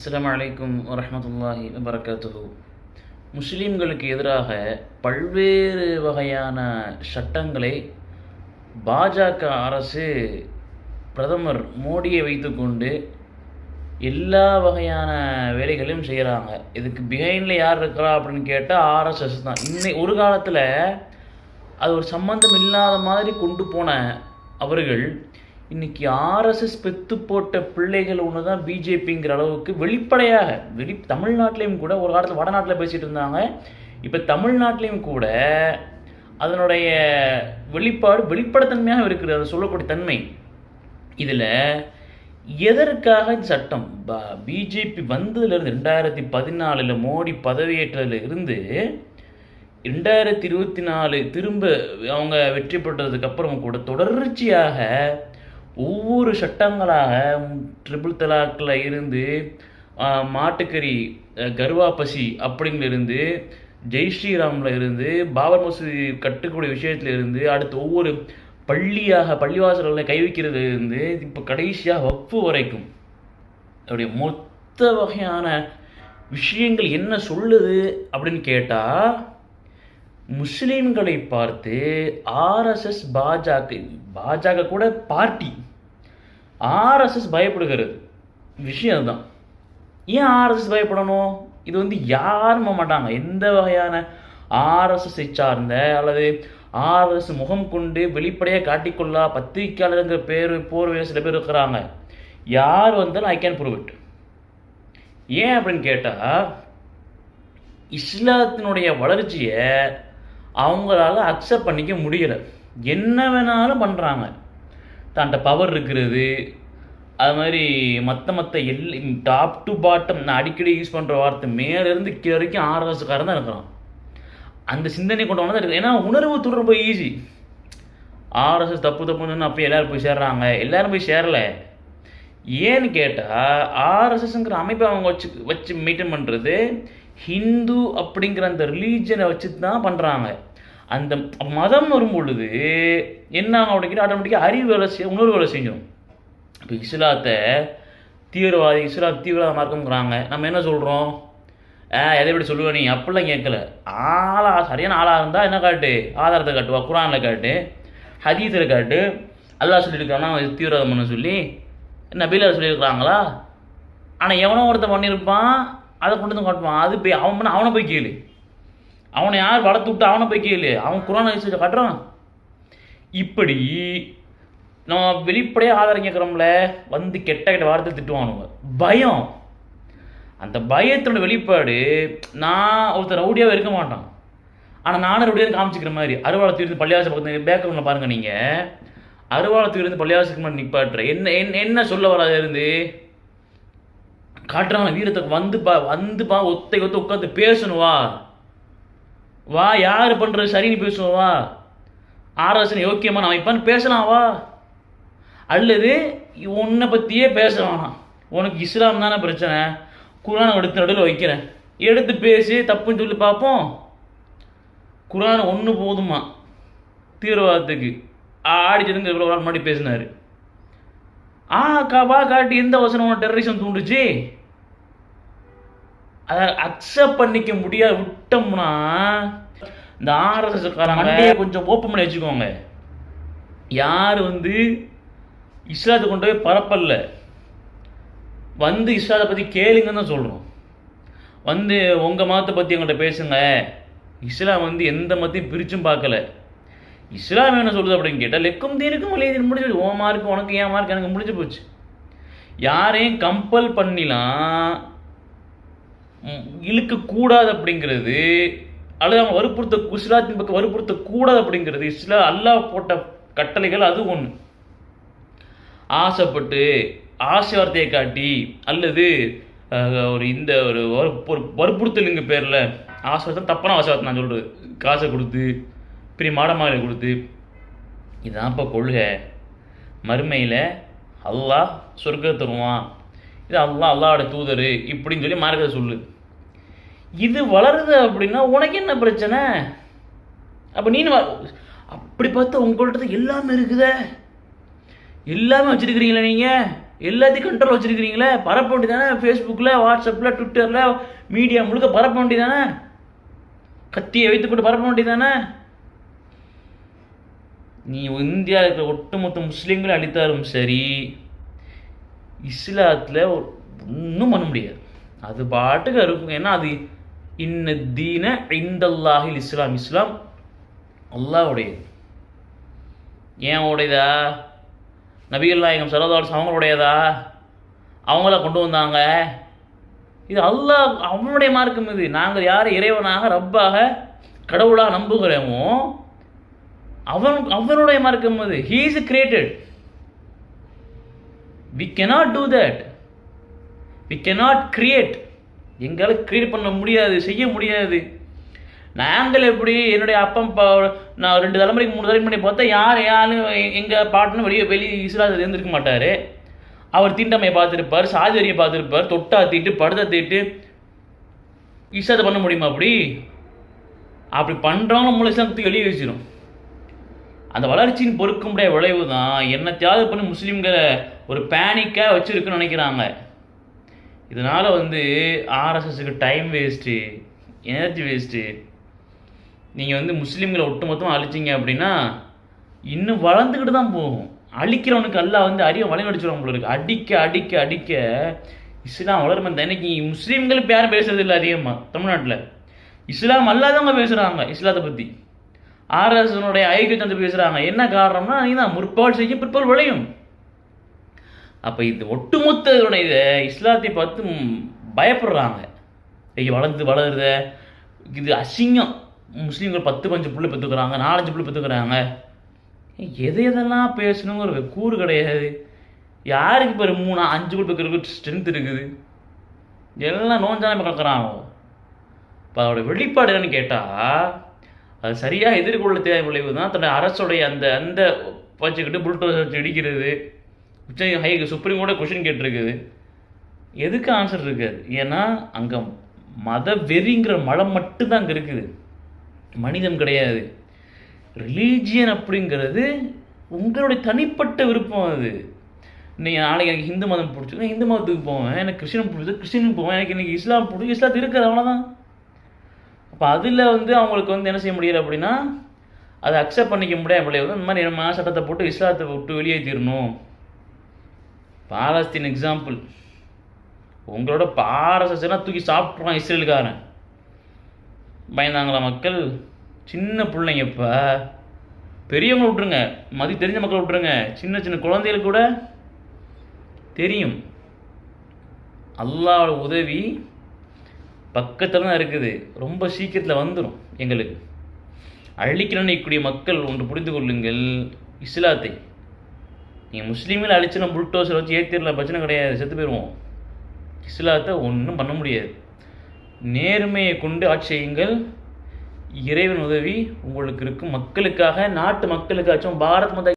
அஸ்லாம் வலைக்கும் வரமத்துல்லாஹி வபரகாத்துஹு. முஸ்லீம்களுக்கு எதிராக பல்வேறு வகையான சட்டங்களை பாஜக அரசு பிரதமர் மோடியை வைத்துக்கொண்டு எல்லா வகையான வேலைகளையும் செய்கிறாங்க இதுக்கு பிஹைண்டில் யார் இருக்கிறா அப்படின்னு கேட்டால் ஆர்எஸ்எஸ் தான். இன்னை ஒரு காலத்தில் அது ஒரு சம்பந்தம் இல்லாத மாதிரி கொண்டு போன அவர்கள் இன்றைக்கி ஆர்எஸ்எஸ் பெத்து போட்ட பிள்ளைகள் ஒன்று தான் பிஜேபிங்கிற அளவுக்கு வெளிப்படையாக வெளி தமிழ்நாட்டிலையும் கூட ஒரு காலத்தில் வடநாட்டில் பேசிகிட்டு இருந்தாங்க. இப்போ தமிழ்நாட்டிலையும் கூட அதனுடைய வெளிப்பாடு வெளிப்படைத்தன்மையாக இருக்கிறது. அதை சொல்லக்கூடிய தன்மை. இதில் எதற்காக சட்டம்? பிஜேபி வந்ததுலேருந்து ரெண்டாயிரத்தி பதினாலில் மோடி பதவியேற்றதுல இருந்து ரெண்டாயிரத்தி இருபத்தி நாலு திரும்ப அவங்க வெற்றி பெற்றதுக்கு அப்புறம் கூட தொடர்ச்சியாக ஒவ்வொரு சட்டங்களாக ட்ரிபிள் தலாக்கில் இருந்து மாட்டுக்கறி கர்வா பசி அப்படிங்கிலிருந்து ஜெய் ஸ்ரீராமில் இருந்து பாபர் மசூதி கட்டக்கூடிய விஷயத்துல இருந்து அடுத்து ஒவ்வொரு பள்ளியாக பள்ளிவாசல்களை கை இருந்து இப்போ கடைசியாக வப்பு வரைக்கும். அவருடைய மொத்த வகையான விஷயங்கள் என்ன சொல்லுது அப்படின்னு கேட்டால் முஸ்லீம்களை பார்த்து ஆர்எஸ்எஸ் பாஜக பாஜக கூட பார்ட்டி. ஆர்எஸ்எஸ் பயப்படுகிறது. விஷயம் அதுதான். ஏன் ஆர்எஸ்எஸ் பயப்படணும்? இது வந்து யாரும் மாட்டாங்க. எந்த வகையான ஆர்எஸ்எஸ்ஐ சார்ந்த அல்லது ஆர்எஸ் முகம் கொண்டு வெளிப்படையாக காட்டிக்கொள்ளா பத்திரிகையாளருங்கிற பேர் போர்வையில் சில பேர் இருக்கிறாங்க. யார் வந்தாலும் ஐ கேன் ப்ரூவ் இட் ஏன் அப்படின்னு கேட்டால் இஸ்லாத்தினுடைய வளர்ச்சியை அவங்களால அக்செப்ட் பண்ணிக்க முடியலை. என்ன வேணாலும் பண்ணுறாங்க தன்ட்ட பவர் இருக்கிறது. அது மாதிரி மற்ற மற்ற எல் டாப் டு பாட்டம் நான் அடிக்கடி யூஸ் பண்ணுற வார்த்தை மேலேருந்து கீழே வரைக்கும் ஆர்எஸ்காரன் தான் இருக்கிறான். அந்த சிந்தனை கொண்டு தான் இருக்கு. ஏன்னா உணர்வு தொடர்பு ஈஸி ஆர்எஸ்எஸ் தப்பு தப்புன்னு அப்போ எல்லோரும் போய் சேர்றாங்க. எல்லோரும் போய் சேரல. ஏன்னு கேட்டால் ஆர்எஸ்எஸ்ங்கிற அமைப்பை அவங்க வச்சு வச்சு மெயின்டைன் பண்ணுறது ஹிந்து அப்படிங்கிற அந்த ரிலீஜனை வச்சு தான் பண்ணுறாங்க அந்த மதம் வரும் பொழுது என்ன ஆகும் அப்படின்னு ஆட்டோமேட்டிக்காக அறிவு வேலை செய்ய உணர்வு வேலை செஞ்சிடும் இப்போ இஸ்லாத்தை தீவிரவாதி இஸ்லாம் தீவிரவாத மார்க்கம்ங்கிறாங்க. நம்ம என்ன சொல்கிறோம் ஆ எதை இப்படி சொல்லுவ நீ? அப்படிலாம் கேட்கல. ஆளா சரியான ஆளாக இருந்தால் என்ன காட்டு? ஆதாரத்தை காட்டுவா குரானில் காட்டு ஹதீஸில் காட்டு. அல்லாஹ் சொல்லியிருக்கானா அவன் தீவிரவாதம் பண்ண சொல்லி நபில சொல்லியிருக்கிறாங்களா? ஆனால் எவனோ ஒருத்தன் பண்ணியிருப்பான் அதை கொண்டு வந்து காட்டுவான். அது போய் அவன் பண்ண அவனை போய் கேளு. அவனை யார் வளர்த்து விட்டு அவனை போய் கேளு. அவன் குரான் ஹதீஸை காட்டுறான். இப்படி நம்ம வெளிப்படையாக ஆதாரம் கேட்குறோம்ல வந்து கெட்ட கெட்ட வார்த்தை திட்டுவானுங்க. பயம். அந்த பயத்தோட வெளிப்பாடு நான் ஒருத்தர் ரவுடியாகவே இருக்க மாட்டான். ஆனால் நானும் ரவுடியாக காமிச்சிக்கிற மாதிரி அருவாளத்து இருந்து பள்ளியாசம் பக்கத்தில் பேக்ரவுண்டில் பாருங்கள் நீங்கள் அருவாளத்து இருந்து பள்ளியாசத்துக்கு முன்னாடி நிப்பாட்டுற. என்ன என்ன என்ன சொல்ல வராது இருந்து? காட்டுறாங்க வீரத்துக்கு வந்துப்பா வந்துப்பா ஒத்தை ஒத்து உட்காந்து பேசணும் வா. வா யார் பண்ணுறது சரின்னு பேசுவோம் வா. ஆராசனை யோக்கியமான அமைப்பான்னு பேசலாம் வா. அல்லது உன்னை பற்றியே பேச வேணாம் உனக்கு இஸ்லாம் தானே பிரச்சனை. குரானை எடுத்து நடுவில் வைக்கிறேன். எடுத்து பேசி தப்புன்னு சொல்லி பார்ப்போம். குரான் ஒன்று போதுமா? தீவிரவாதத்துக்கு. ஆடிச்சதுங்க இவ்வளோ முன்னாடி பேசினார். ஆ கா வா காட்டி எந்த வசனம் உன டெரரிசம் தூண்டுச்சு? அதை அக்செப்ட் பண்ணிக்க முடியாது விட்டோம்னா இந்த ஆர்எஸ்எஸ் காரங்க கொஞ்சம் ஓப்பன் பண்ணி வச்சுக்கோங்க. யார் வந்து இஸ்லாத்தை கொண்டு போய் பரப்பல்ல. வந்து இஸ்லாத்தை பற்றி கேளுங்கன்னு தான் சொல்கிறோம் வந்து உங்கள் மதத்தை பற்றி எங்கள்கிட்ட பேசுங்க. இஸ்லாம் வந்து எந்த மதத்தையும் பிரிச்சும் பார்க்கல. இஸ்லாம் என்ன சொல்லுது அப்படின்னு கேட்டால் லெக்கும் தீனுக்கும் வழியதீன் முடிஞ்சு ஓ மார்க்கு உனக்கு ஏன் மார்க் எனக்கு முடிஞ்சு போச்சு. யாரையும் கம்பல் பண்ணிலாம் இழுக்கக்கூடாது அப்படிங்கிறது அல்லது அவங்க வற்புறுத்த இஸ்லாத்தின் பக்கம் வற்புறுத்தக்கூடாது அப்படிங்கிறது இஸ்லா அல்லாஹ் போட்ட கட்டளைகள் அது ஒன்று ஆசைப்பட்டு ஆசை வார்த்தையை காட்டி அல்லது ஒரு இந்த ஒரு வற்புறுத்தலுங்க பேரில் ஆசை வார்த்தை தப்பான ஆசை வார்த்தை நான் சொல்கிறது காசை கொடுத்து பெரிய மாடமாக கொடுத்து இதான்ப்பா கொள்கை. மறுமையில் அல்லாஹ் சொர்க்க தருவான். இது அல்லா அல்லாவோட தூதர் இப்படின்னு சொல்லி மார்க்கத்தை சொல்லு. இது வளருது அப்படின்னா உனக்கு என்ன பிரச்சனை? அப்போ நீ அப்படி பார்த்தா உங்கள்கிட்ட எல்லாமே இருக்குதே. எல்லாமே வச்சுருக்கிறீங்களா நீங்கள் எல்லாத்தையும் கண்ட்ரோல் வச்சுருக்கிறீங்களே? பரப்ப வேண்டியதானே? ஃபேஸ்புக்கில் வாட்ஸ்அப்பில் ட்விட்டரில் மீடியா முழுக்க பரப்ப வேண்டியதானே? கத்தியை வைத்துக்கொண்டு பரப்ப வேண்டியதானே? நீ இந்தியாவில் இருக்கிற ஒட்டுமொத்த முஸ்லீம்களை அழித்தாலும் சரி இஸ்லாத்தில் ஒன்றும் பண்ண முடியாது. அது பாட்டுக்கு இருக்கும். ஏன்னா அது இன்ன தீன இந்தல்லாஹில் இஸ்லாம் இஸ்லாம் அல்லாவுடையது ஏன் உடையதா? நபிகள் நாயகம் சரதாஸ் அவங்களுடையதா? அவங்கள கொண்டு வந்தாங்க? இது அல்லாஹ் அவனுடைய மார்க்கம் இது. நாங்கள் யார் இறைவனாக ரப்பாக கடவுளாக நம்புகிறோமோ அவன் அவனுடைய மார்க்கம் அது. He is created we cannot do that we cannot create எங்களால் கிரியேட் பண்ண முடியாது செய்ய முடியாது. நாங்கள் எப்படி என்னுடைய அப்பம் நான் ரெண்டு தலைமுறைக்கு மூணு தலைமுறை பண்ணி பார்த்தா யார் யாரும் எங்கள் பாட்டுன்னு வெளியே வெளியே இஸ்லாத்தில் இருந்திருக்க மாட்டார். அவர் தீண்டமையை பார்த்துருப்பார் சாதிவரியை பார்த்துருப்பார் தொட்டா தீட்டு படுத்த தீட்டு. இஸ்லாத்தை பண்ண முடியுமா அப்படி? அப்படி பண்ணுறவங்க மூலம் இஸ்லாத்துக்கு வெளியே வச்சிடும் அந்த வளர்ச்சியின் பொறுக்க முடியாத விளைவு தான் என்னத்தையாவது பண்ணி முஸ்லீம்களை ஒரு பேனிக்காக வச்சுருக்குன்னு நினைக்கிறாங்க. இதனால் வந்து ஆர்எஸ்எஸ்க்கு டைம் வேஸ்ட்டு எனர்ஜி வேஸ்ட்டு நீங்கள் வந்து முஸ்லீம்களை ஒட்டுமொத்தமாக அழிச்சிங்க அப்படின்னா இன்னும் வளர்ந்துக்கிட்டு தான் போகும். அழிக்கிறவனுக்கு எல்லாம் வந்து அறிவை வழிநடிச்சிருவாங்க போல அடிக்க அடிக்க அடிக்க இஸ்லாம் வளரும். இன்னைக்கு முஸ்லீம்கள் இப்போ யாரும் பேசுறது இல்லை அதிகமாக தமிழ்நாட்டில். இஸ்லாம் அல்லாதவங்க பேசுகிறாங்க இஸ்லாத்தை பற்றி ஆர்எஸ்னுடைய ஐக்கியத்தை பேசுகிறாங்க என்ன காரணம்னா நீ தான் முற்பால் செய்யும் பிற்பால் விளையும். அப்போ இது ஒட்டுமொத்த இதனுடைய இதை இஸ்லாத்தை பார்த்து பயப்படுறாங்க. ஐயோ வளர்ந்து வளருத இது அசிங்கம். முஸ்லீம்கள் பத்து பஞ்சு புள்ள பெற்றுக்கிறாங்க நாலஞ்சு புள்ள பெற்றுக்கிறாங்க எதை எதெல்லாம் பேசணுங்கிற கூறு கிடையாது. யாருக்கு இப்போ மூணு அஞ்சு புள்ளி பெற்றுக்கிறதுக்கு ஸ்ட்ரென்த் இருக்குது. எல்லாம் நோஞ்சானமே கலக்கிறாங்க இப்போ அதோட வெளிப்பாடு என்னன்னு கேட்டால் அது சரியாக எதிர்கொள்ள தேவை விளைவு தான் தன்னுடைய அரசுடைய அந்த அந்த வச்சுக்கிட்டு புல்டோசர் வச்சு இடிக்கிறது. உச்ச ஹை சுப்ரீம் கோர்ட்டை கொஷின் கேட்டிருக்குது. எதுக்கு ஆன்சர் இருக்காது ஏன்னா அங்கே மத வெறிங்கிற மலம் மட்டும்தான் அங்கே இருக்குது. மனிதம் கிடையாது. ரிலீஜியன் அப்படிங்கிறது உங்களுடைய தனிப்பட்ட விருப்பம் அது. நீங்கள் நாளைக்கு எனக்கு ஹிந்து மதம் பிடிச்சிருக்கு ஹிந்து மதத்துக்கு போவேன் எனக்கு கிறிஸ்டின் பிடிச்சது கிறிஸ்டினுக்கு போவேன் எனக்கு இன்னைக்கு இஸ்லாம் பிடிக்கும் இஸ்லாத்து இருக்குது அவ்வளோதான் அப்போ அதில் வந்து அவங்களுக்கு வந்து என்ன செய்ய முடியல அப்படின்னா அதை அக்செப்ட் பண்ணிக்க முடியாது விளைவு இந்த மாதிரி நம்ம சட்டத்தை போட்டு இஸ்லாத்தை விட்டு வெளியேற்றிடணும் பாலஸ்தீன் எக்ஸாம்பிள் உங்களோட பாரசனா தூக்கி சாப்பிட்றான் இஸ்ரேலுக்காரன் பயந்தாங்களா மக்கள்? சின்ன பிள்ளைங்க இப்போ பெரியவங்க விட்ருங்க மதி தெரிஞ்ச மக்கள் விட்ருங்க சின்ன சின்ன குழந்தைகளுக்கு கூட தெரியும். அல்லாவோட உதவி பக்கத்தில் தான் இருக்குது. ரொம்ப சீக்கிரத்தில் வந்துடும் எங்களுக்கு. அழிக்கணும்னு மக்கள் ஒன்று புரிந்து கொள்ளுங்கள். இஸ்லாத்தை. நீங்கள் முஸ்லீம்களை அழிச்சு நம்ம புல்டோசர் வச்சு ஏற்றிடலாம் பிரச்சனை கிடையாது செத்து போயிடுவோம் இஸ்லாத்தை ஒன்றும் பண்ண முடியாது. நேர்மையை கொண்டு ஆட்சி செய்யுங்கள். இறைவன் உதவி உங்களுக்கு இருக்கும் மக்களுக்காக நாட்டு மக்களுக்காச்சும் பாரத் மத